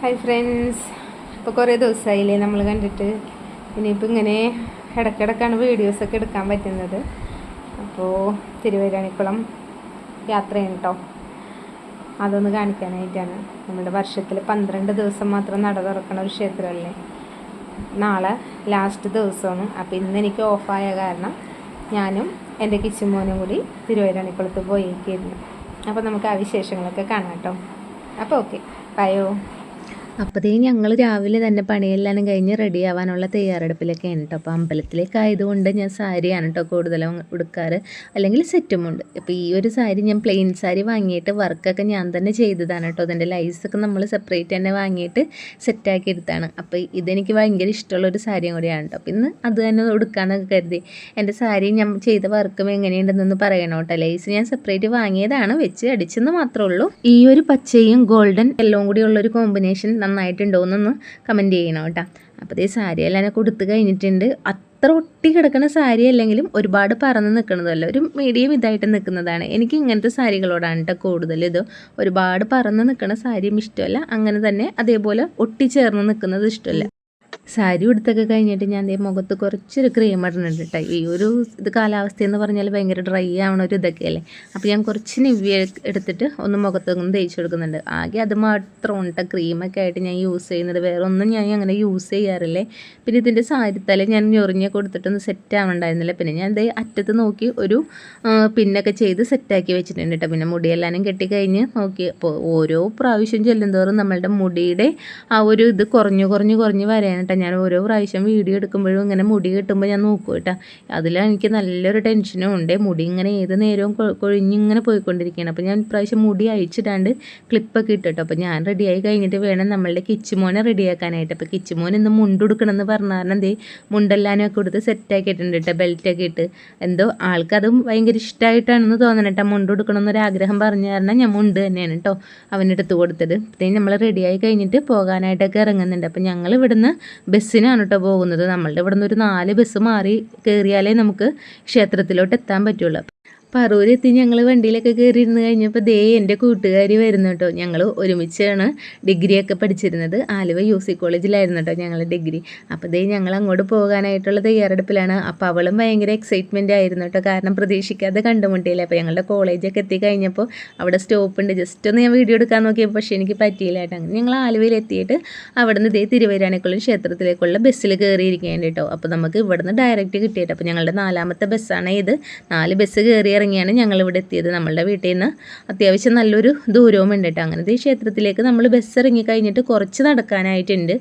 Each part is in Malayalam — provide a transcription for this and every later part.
ഹായ് ഫ്രണ്ട്സ് ഇപ്പോൾ കുറേ ദിവസമായില്ലേ നമ്മൾ കണ്ടിട്ട്. ഇനിയിപ്പോൾ ഇങ്ങനെ ഇടയ്ക്കിടയ്ക്കാണ് വീഡിയോസൊക്കെ എടുക്കാൻ പറ്റുന്നത്. അപ്പോൾ തിരുവൈരാണിക്കുളം യാത്രയാണ് കേട്ടോ അതൊന്ന് കാണിക്കാനായിട്ടാണ്. നമ്മുടെ വർഷത്തിൽ പന്ത്രണ്ട് ദിവസം മാത്രം നട തുറക്കണ ഒരു ക്ഷേത്രമല്ലേ നാളെ ലാസ്റ്റ് ദിവസമാണ്. അപ്പോൾ ഇന്ന് എനിക്ക് ഓഫായ കാരണം ഞാനും എന്റെ കിച്ചുമോനും കൂടി തിരുവരാണിക്കുളത്ത് പോയേക്കായിരുന്നു. അപ്പോൾ നമുക്ക് ആ വിശേഷങ്ങളൊക്കെ കാണാം കേട്ടോ അപ്പോൾ ഓക്കെ ബയോ അപ്പോഴത്തേ ഞങ്ങൾ രാവിലെ തന്നെ പണിയെല്ലാം കഴിഞ്ഞ് റെഡി ആവാനുള്ള തയ്യാറെടുപ്പിലൊക്കെയാണ് കേട്ടോ അപ്പോൾ അമ്പലത്തിലേക്ക് ആയതുകൊണ്ട് ഞാൻ സാരിയാണ് കേട്ടോ കൂടുതലും ഉടുക്കാറ്. അല്ലെങ്കിൽ സെറ്റുമുണ്ട് അപ്പോൾ ഈ ഒരു സാരി ഞാൻ പ്ലെയിൻ സാരി വാങ്ങിയിട്ട് വർക്കൊക്കെ ഞാൻ തന്നെ ചെയ്തതാണ് കേട്ടോ അതിന്റെ ലൈസൊക്കെ നമ്മൾ സെപ്പറേറ്റ് തന്നെ വാങ്ങിയിട്ട് സെറ്റാക്കി എടുത്താണ്. അപ്പോൾ ഇതെനിക്ക് ഭയങ്കര ഇഷ്ടമുള്ള ഒരു സാരിയും കൂടിയാണ് കേട്ടോ ഇന്ന് അത് തന്നെ ഉടുക്കാമെന്നൊക്കെ കരുതി. എന്റെ സാരി ഞാൻ ചെയ്ത വർക്കും എങ്ങനെയുണ്ടെന്നൊന്ന് പറയണം കേട്ടോ ലൈസ് ഞാൻ സെപ്പറേറ്റ് വാങ്ങിയതാണ്. വെച്ച് അടിച്ചെന്ന് മാത്രമേ ഉള്ളൂ. ഈ ഒരു പച്ചയും ഗോൾഡൻ എല്ലാം കൂടി ഉള്ളൊരു കോമ്പിനേഷൻ നന്നായിട്ടുണ്ടോ എന്നൊന്ന് കമന്റ് ചെയ്യണം കേട്ടോ. അപ്പോൾ ഈ സാരി എല്ലാം കൊടുത്തു കഴിഞ്ഞിട്ടുണ്ട്. അത്ര ഒട്ടി കിടക്കുന്ന സാരി അല്ലെങ്കിലും ഒരുപാട് പറന്ന് നിൽക്കുന്നതല്ല ഒരു മീഡിയം ഇതായിട്ട് നിൽക്കുന്നതാണ് എനിക്ക് ഇങ്ങനത്തെ സാരികളോടാണ് കേട്ടോ കൂടുതൽ ഇത്. ഒരുപാട് പറന്ന് നിൽക്കുന്ന സാരിയും ഇഷ്ടമല്ല. അങ്ങനെ തന്നെ അതേപോലെ ഒട്ടിച്ചേർന്ന് നിൽക്കുന്നത് ഇഷ്ടമല്ല. സാരി ഉടുത്തൊക്കെ കഴിഞ്ഞിട്ട് ഞാൻ ദേ മുഖത്ത് കുറച്ചൊരു ക്രീം ഇടുന്നുണ്ട് കേട്ടോ ഈ ഒരു ഇത് കാലാവസ്ഥ എന്ന് പറഞ്ഞാൽ ഭയങ്കര ഡ്രൈ ആവണ ഒരു ഇതൊക്കെ അല്ലേ? അപ്പോൾ ഞാൻ കുറച്ച് നിവ്യ എടുത്തിട്ട് ഒന്ന് മുഖത്തൊന്ന് തേച്ച് കൊടുക്കുന്നുണ്ട്. ആകെ അത് മാത്രം ഉണ്ട ക്രീമൊക്കെ ആയിട്ട് ഞാൻ യൂസ് ചെയ്യുന്നത്. വേറെ ഒന്നും ഞാൻ അങ്ങനെ യൂസ് ചെയ്യാറില്ലേ. പിന്നെ ഇതിന്റെ സാരിത്തല ഞാൻ ഞൊറിഞ്ഞ കൊടുത്തിട്ടൊന്ന് സെറ്റ് ആവണ്ടായിരുന്നില്ല. പിന്നെ ഞാൻ ഇത് അറ്റത്ത് നോക്കി ഒരു പിന്നൊക്കെ ചെയ്ത് സെറ്റാക്കി വെച്ചിട്ടുണ്ട് കേട്ടോ പിന്നെ മുടിയെല്ലാനും കെട്ടിക്കഴിഞ്ഞ് നോക്കി. അപ്പോൾ ഓരോ പ്രാവശ്യം ചെല്ലുന്തോറും നമ്മളുടെ മുടിയുടെ ആ ഒരു ഇത് കുറഞ്ഞു കുറഞ്ഞു കുറഞ്ഞു വരാൻ കേട്ടോ ഞാൻ ഓരോ പ്രാവശ്യം വീഡിയോ എടുക്കുമ്പോഴും ഇങ്ങനെ മുടി കിട്ടുമ്പോൾ ഞാൻ നോക്കും കേട്ടോ. അതിൽ എനിക്ക് നല്ലൊരു ടെൻഷനും ഉണ്ട്. മുടി ഇങ്ങനെ ഏത് നേരവും കൊഴിഞ്ഞിങ്ങനെ പോയിക്കൊണ്ടിരിക്കുകയാണ്. അപ്പോൾ ഞാൻ പ്രാവശ്യം മുടി അയച്ചിട്ടാണ്ട് ക്ലിപ്പൊക്കെ ഇട്ടിട്ടോ അപ്പോൾ ഞാൻ റെഡിയായി കഴിഞ്ഞിട്ട് വേണം നമ്മളുടെ കിച്ചുമോനെ റെഡിയാക്കാനായിട്ട് അപ്പോൾ കിച്ചുമോൻ ഇന്ന് മുണ്ടെടുക്കണമെന്ന് പറഞ്ഞാൽ എന്തേ? മുണ്ടെല്ലാനും ഒക്കെ കൊടുത്ത് സെറ്റാക്കിയിട്ടുണ്ട് കേട്ടോ. ബെൽറ്റൊക്കെ ഇട്ട്. എന്തോ ആൾക്കതും ഭയങ്കര ഇഷ്ടമായിട്ടാണെന്ന് തോന്നണം കേട്ടോ. മുണ്ട് കൊടുക്കണം എന്നൊരു ആഗ്രഹം പറഞ്ഞു കാരണം ഞാൻ മുണ്ട് തന്നെയാണ് കേട്ടോ അവനെടുത്ത് കൊടുത്തത്. പിന്നെ നമ്മൾ റെഡിയായി കഴിഞ്ഞിട്ട് പോകാനായിട്ടൊക്കെ ഇറങ്ങുന്നുണ്ട്. അപ്പോൾ ഞങ്ങൾ ഇവിടുന്ന് ബസ്സിനാണ് കേട്ടോ പോകുന്നത്. നമ്മളുടെ ഇവിടുന്ന് ഒരു നാല് ബസ് മാറി കയറിയാലേ നമുക്ക് ക്ഷേത്രത്തിലോട്ട് എത്താൻ പറ്റുള്ളൂ. പറൂരെത്തി ഞങ്ങൾ വണ്ടിയിലൊക്കെ കയറി ഇരുന്ന് കഴിഞ്ഞപ്പോൾ ദേ എന്റെ കൂട്ടുകാരി വരുന്നു കേട്ടോ ഞങ്ങൾ ഒരുമിച്ചാണ് ഡിഗ്രിയൊക്കെ പഠിച്ചിരുന്നത്. ആലുവ യു സി കോളേജിലായിരുന്നു കേട്ടോ ഞങ്ങൾ ഡിഗ്രി. അപ്പോൾ ദേ ഞങ്ങൾ അങ്ങോട്ട് പോകാനായിട്ടുള്ള തയ്യാറെടുപ്പിലാണ്. അപ്പോൾ അവളും ഭയങ്കര എക്സൈറ്റ്മെന്റ് ആയിരുന്നു കേട്ടോ കാരണം പ്രതീക്ഷിക്കാതെ കണ്ടുമുട്ടിയില്ല. അപ്പോൾ ഞങ്ങളുടെ കോളേജൊക്കെ എത്തി കഴിഞ്ഞപ്പോൾ അവിടെ സ്റ്റോപ്പ് ഉണ്ട്. ജസ്റ്റ് ഒന്ന് ഞാൻ വീഡിയോ എടുക്കാൻ നോക്കിയപ്പോൾ പക്ഷേ എനിക്ക് പറ്റിയില്ല കേട്ടോ അങ്ങനെ ഞങ്ങൾ ആലുവയിൽ എത്തിയിട്ട് അവിടെ നിന്ന് ദേ തിരുവരാണിക്കുളം ക്ഷേത്രത്തിലേക്കുള്ള ബസ്സിൽ കയറിയിരിക്കുകയാണ് കേട്ടോ അപ്പോൾ നമുക്ക് ഇവിടെ നിന്ന് ഡയറക്റ്റ് കിട്ടിയിട്ട്. അപ്പോൾ ഞങ്ങളുടെ നാലാമത്തെ ബസ്സാണ് ഇത്. നാല് ബസ് കയറി ഇറങ്ങിയാണ് ഞങ്ങൾ ഇവിടെ എത്തിയത്. നമ്മളുടെ വീട്ടിൽ നിന്ന് അത്യാവശ്യം നല്ലൊരു ദൂരവും ഉണ്ട് കേട്ടോ അങ്ങനത്തെ ഈ ക്ഷേത്രത്തിലേക്ക് നമ്മൾ ബസ് ഇറങ്ങി കഴിഞ്ഞിട്ട് കുറച്ച് നടക്കാനായിട്ടുണ്ട്.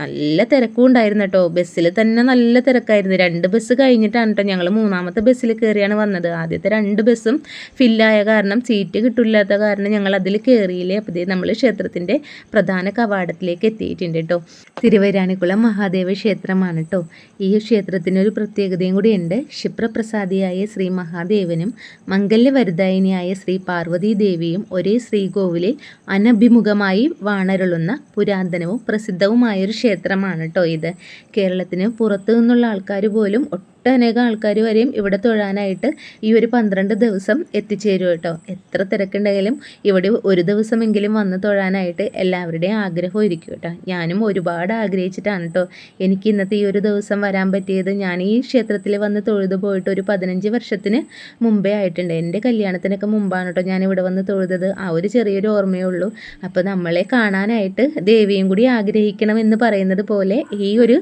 നല്ല തിരക്കും ഉണ്ടായിരുന്നു കേട്ടോ ബസ്സിൽ തന്നെ നല്ല തിരക്കായിരുന്നു. രണ്ട് ബസ് കഴിഞ്ഞിട്ടാണ് കേട്ടോ ഞങ്ങൾ മൂന്നാമത്തെ ബസ്സിൽ കയറിയാണ് വന്നത്. ആദ്യത്തെ രണ്ട് ബസ്സും ഫില്ലായ കാരണം സീറ്റ് കിട്ടില്ലാത്ത കാരണം ഞങ്ങൾ അതിൽ കയറിയില്ലേ അപ്പോൾ നമ്മൾ ക്ഷേത്രത്തിന്റെ പ്രധാന കവാടത്തിലേക്ക് എത്തിയിട്ടുണ്ട് കേട്ടോ തിരുവരാണിക്കുളം മഹാദേവ ക്ഷേത്രമാണ് കേട്ടോ ഈ ക്ഷേത്രത്തിനൊരു പ്രത്യേകതയും കൂടിയുണ്ട് ക്ഷിപ്രപ്രസാദിയായ ശ്രീ മഹാദേവനും മംഗല്യവരുദായിനിയായ ശ്രീ പാർവതീ ദേവിയും ഒരേ ശ്രീകോവിലിൽ അനഭിമുഖമായി വാണരുളുന്ന പുരാതനവും പ്രസിദ്ധവുമായൊരു ക്ഷേത്രമാണ് കേട്ടോ ഇത്. കേരളത്തിന് പുറത്തു നിന്നുള്ള ആൾക്കാർ പോലും ഒട്ടനേകം ആൾക്കാർ വരെയും ഇവിടെ തൊഴാനായിട്ട് ഈ ഒരു പന്ത്രണ്ട് ദിവസം എത്തിച്ചേരും കേട്ടോ. എത്ര തിരക്കുണ്ടെങ്കിലും ഇവിടെ ഒരു ദിവസമെങ്കിലും വന്ന് തൊഴാനായിട്ട് എല്ലാവരുടെയും ആഗ്രഹം ഇരിക്കും കേട്ടോ. ഞാനും ഒരുപാട് ആഗ്രഹിച്ചിട്ടാണ് കേട്ടോ. എനിക്ക് ഇന്നത്തെ ഈ ഒരു ദിവസം വരാൻ പറ്റിയത്. ഞാൻ ഈ ക്ഷേത്രത്തിൽ വന്ന് തൊഴുതു പോയിട്ട് ഒരു പതിനഞ്ച് വർഷത്തിന് മുമ്പേ ആയിട്ടുണ്ട്. എന്റെ കല്യാണത്തിനൊക്കെ മുമ്പാണ് കേട്ടോ ഞാൻ ഇവിടെ വന്ന് തൊഴുതത്. ആ ഒരു ചെറിയൊരു ഓർമ്മയേ ഉള്ളൂ. അപ്പോൾ നമ്മളെ കാണാനായിട്ട് ദേവിയും കൂടി ആഗ്രഹിക്കണം എന്ന് പറയുന്നത് പോലെ ഈ ഒരു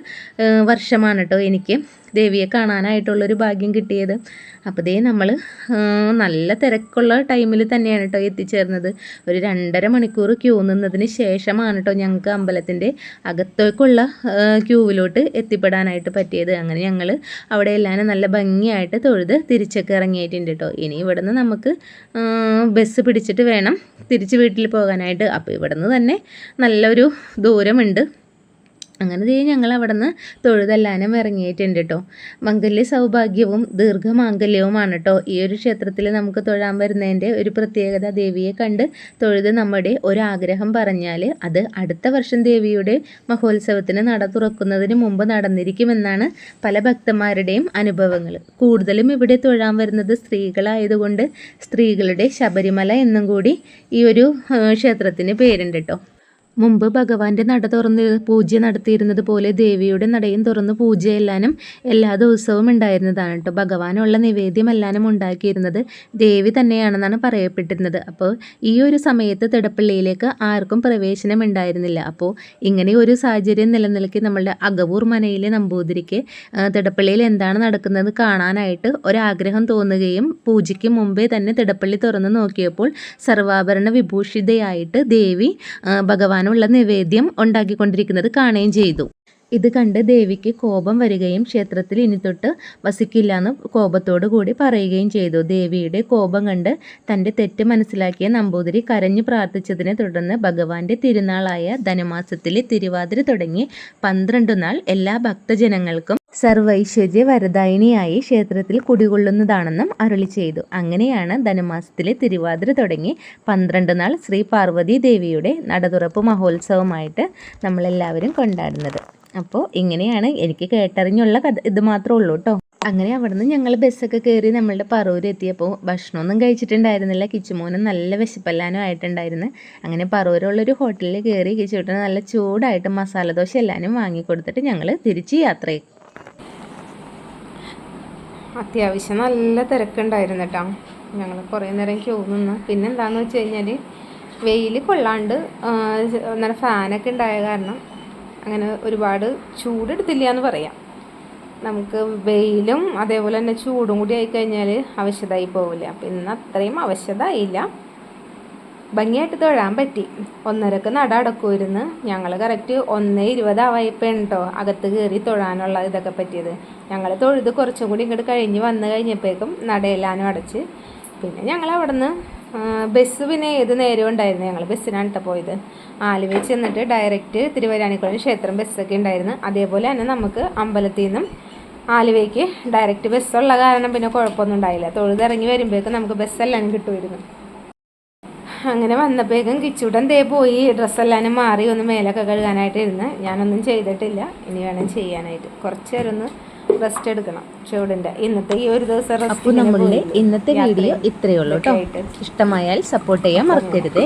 വർഷമാണ് കേട്ടോ എനിക്ക് ദേവിയെ കാണാനായിട്ടുള്ളൊരു ഭാഗ്യം കിട്ടിയത്. അപ്പോൾ ദേ നമ്മൾ നല്ല തിരക്കുള്ള ടൈമിൽ തന്നെയാണ് കേട്ടോ എത്തിച്ചേർന്നത്. ഒരു രണ്ടര മണിക്കൂർ ക്യൂ നിന്നതിന് ശേഷമാണ് കേട്ടോ ഞങ്ങൾക്ക് അമ്പലത്തിന്റെ അകത്തേക്കുള്ള ക്യൂവിലോട്ട് എത്തിപ്പെടാനായിട്ട് പറ്റിയത്. അങ്ങനെ ഞങ്ങൾ അവിടെ എല്ലാം നല്ല ഭംഗിയായിട്ട് തൊഴുത് തിരിച്ചൊക്കെ ഇറങ്ങിയിട്ടുണ്ട് കേട്ടോ ഇനി ഇവിടുന്ന് നമുക്ക് ബസ് പിടിച്ചിട്ട് വേണം തിരിച്ച് വീട്ടിൽ പോകാനായിട്ട്. അപ്പോൾ ഇവിടുന്ന് തന്നെ നല്ലൊരു ദൂരമുണ്ട്. അങ്ങനെ ദേ ഞങ്ങൾ അവിടെ നിന്ന് തൊഴുതല്ലാനും ഇറങ്ങിയിട്ടുണ്ട് കേട്ടോ മംഗല്യ സൗഭാഗ്യവും ദീർഘമാംഗല്യവുമാണ് കേട്ടോ ഈ ഒരു ക്ഷേത്രത്തിൽ നമുക്ക് തൊഴാൻ വരുന്നതിന്റെ ഒരു പ്രത്യേകത ദേവിയെ കണ്ട് തൊഴുത് നമ്മുടെ ഒരാഗ്രഹം പറഞ്ഞാൽ അത് അടുത്ത വർഷം ദേവിയുടെ മഹോത്സവത്തിന് നട തുറക്കുന്നതിന് മുമ്പ് നടന്നിരിക്കുമെന്നാണ് പല ഭക്തന്മാരുടെയും അനുഭവങ്ങൾ കൂടുതലും ഇവിടെ തൊഴാൻ വരുന്നത് സ്ത്രീകളായതുകൊണ്ട് സ്ത്രീകളുടെ ശബരിമല എന്നും കൂടി ഈ ഒരു ക്ഷേത്രത്തിന് പേരുണ്ട് കേട്ടോ മുമ്പ് ഭഗവാന്റെ നട തുറന്ന് പൂജ നടത്തിയിരുന്നത് പോലെ ദേവിയുടെ നടയും തുറന്ന് പൂജ എല്ലാനും എല്ലാ ദിവസവും ഉണ്ടായിരുന്നതാണ് കേട്ടോ. ഭഗവാനുള്ള നിവേദ്യം എല്ലാനും ഉണ്ടാക്കിയിരുന്നത് ദേവി തന്നെയാണെന്നാണ് പറയപ്പെട്ടിരുന്നത്. അപ്പോൾ ഈ ഒരു സമയത്ത് തിടപ്പള്ളിയിലേക്ക് ആർക്കും പ്രവേശനം ഉണ്ടായിരുന്നില്ല. അപ്പോൾ ഇങ്ങനെ ഒരു സാഹചര്യം നിലനിൽക്കി നമ്മളുടെ അകവൂർ മനയിലെ നമ്പൂതിരിക്ക് തിടപ്പള്ളിയിൽ എന്താണ് നടക്കുന്നത് കാണാനായിട്ട് ഒരാഗ്രഹം തോന്നുകയും പൂജയ്ക്ക് മുമ്പേ തന്നെ തിടപ്പള്ളി തുറന്ന് നോക്കിയപ്പോൾ സർവാഭരണ വിഭൂഷിതയായിട്ട് ദേവി ആ, ഭഗവാനുള്ള നിവേദ്യം ഉണ്ടാക്കിക്കൊണ്ടിരിക്കുന്നത് കാണുകയും ചെയ്തു. ഇത് കണ്ട് ദേവിക്ക് കോപം വരികയും ക്ഷേത്രത്തിൽ ഇനി തൊട്ട് വസിക്കില്ല എന്ന് കോപത്തോടു കൂടി പറയുകയും ചെയ്തു. ദേവിയുടെ കോപം കണ്ട് തന്റെ തെറ്റ് മനസ്സിലാക്കിയ നമ്പൂതിരി കരഞ്ഞു പ്രാർത്ഥിച്ചതിനെ തുടർന്ന് ഭഗവാന്റെ തിരുനാളായ ധനുമാസത്തിലെ തിരുവാതിര തുടങ്ങി. പന്ത്രണ്ട് നാൾ എല്ലാ ഭക്തജനങ്ങൾക്കും സർവൈശ്വര്യ വരദായിനിയായി ക്ഷേത്രത്തിൽ കുടികൊള്ളുന്നതാണെന്നും അരുളി ചെയ്തു. അങ്ങനെയാണ് ധനുമാസത്തിലെ തിരുവാതിര തുടങ്ങി. പന്ത്രണ്ട് നാൾ ശ്രീ പാർവതി ദേവിയുടെ നടതുറപ്പ് മഹോത്സവമായിട്ട് നമ്മളെല്ലാവരും കൊണ്ടാടുന്നത്. അപ്പോൾ ഇങ്ങനെയാണ് എനിക്ക് കേട്ടറിഞ്ഞുള്ള കഥ. ഇത് മാത്രമേ ഉള്ളൂ കേട്ടോ അങ്ങനെ അവിടുന്ന് ഞങ്ങൾ ബസ്സൊക്കെ കയറി നമ്മളുടെ പറവൂർ എത്തിയപ്പോൾ ഭക്ഷണമൊന്നും കഴിച്ചിട്ടുണ്ടായിരുന്നില്ല. കിച്ചുമോനും നല്ല വിശപ്പെല്ലാനും ആയിട്ടുണ്ടായിരുന്നു. അങ്ങനെ പറവൂരുള്ളൊരു ഹോട്ടലിൽ കയറി കിച്ചുട്ടന് നല്ല ചൂടായിട്ട് മസാല ദോശ എല്ലാവരും വാങ്ങിക്കൊടുത്തിട്ട് ഞങ്ങൾ തിരിച്ച് യാത്ര അത്യാവശ്യം നല്ല തിരക്കുണ്ടായിരുന്നു കേട്ടോ ഞങ്ങൾ കുറേ നേരം ക്യൂ നിന്ന്. പിന്നെ എന്താണെന്ന് വെച്ച് കഴിഞ്ഞാൽ വെയിൽ കൊള്ളാണ്ട് നല്ല ഫാനൊക്കെ ഉണ്ടായ കാരണം അങ്ങനെ ഒരുപാട് ചൂടെടുത്തില്ല എന്ന് പറയാം. നമുക്ക് വെയിലും അതേപോലെ തന്നെ ചൂടും കൂടി ആയിക്കഴിഞ്ഞാൽ അവശതായി പോവില്ല. അപ്പം ഇന്ന് അത്രയും അവശതായില്ല. ഭംഗിയായിട്ട് തൊഴാൻ പറ്റി. ഒന്നരക്ക് നട അടക്കുമായിരുന്നു ഞങ്ങൾ കറക്റ്റ് ഒന്ന് ഇരുപതാവായപ്പോൾ ഉണ്ടോ അകത്ത് കയറി തൊഴാനുള്ള ഇതൊക്കെ പറ്റിയത്. ഞങ്ങൾ തൊഴുത് കുറച്ചും കൂടി ഇങ്ങോട്ട് കഴിഞ്ഞ് വന്നു കഴിഞ്ഞപ്പോഴേക്കും നടയെല്ലാനും അടച്ച്. പിന്നെ ഞങ്ങൾ അവിടെ നിന്ന് ബസ് പിന്നെ ഏത് നേരവും ഉണ്ടായിരുന്നു ഞങ്ങൾ ബസ്സിനാണ് പോയത്. ആലുവയിൽ ചെന്നിട്ട് ഡയറക്റ്റ് തിരുവരാണിക്കുളം ക്ഷേത്രം ബസ്സൊക്കെ ഉണ്ടായിരുന്നു. അതേപോലെ തന്നെ നമുക്ക് അമ്പലത്തിൽ നിന്നും ആലുവയ്ക്ക് ഡയറക്റ്റ് ബസ്സുള്ള കാരണം പിന്നെ കുഴപ്പമൊന്നും ഉണ്ടായില്ല. തൊഴുതിറങ്ങി വരുമ്പോഴേക്കും നമുക്ക് ബസ്സെല്ലാം കിട്ടുമായിരുന്നു. അങ്ങനെ വന്നപ്പോഴേക്കും കിച്ചൂടൻ ദേ പോയി. ഡ്രസ്സെല്ലാം മാറി ഒന്ന് മേലൊക്കെ കഴുകാനായിട്ട് ഇരുന്ന്. ഞാനൊന്നും ചെയ്തിട്ടില്ല. ഇനി വേണം ചെയ്യാനായിട്ട്. കുറച്ചേരൊന്ന് റെസ്റ്റ് എടുക്കണം ചൂടിന്റെ. ഇന്നത്തെ ഈ ഒരു ദിവസം അപ്പൊ അപ്പോൾ നമ്മളുടെ ഇന്നത്തെ വീഡിയോ ഇത്രയേ ഉള്ളൂ കേട്ടോ. ഇഷ്ടമായാൽ സപ്പോർട്ട് ചെയ്യാൻ മറക്കരുതേ.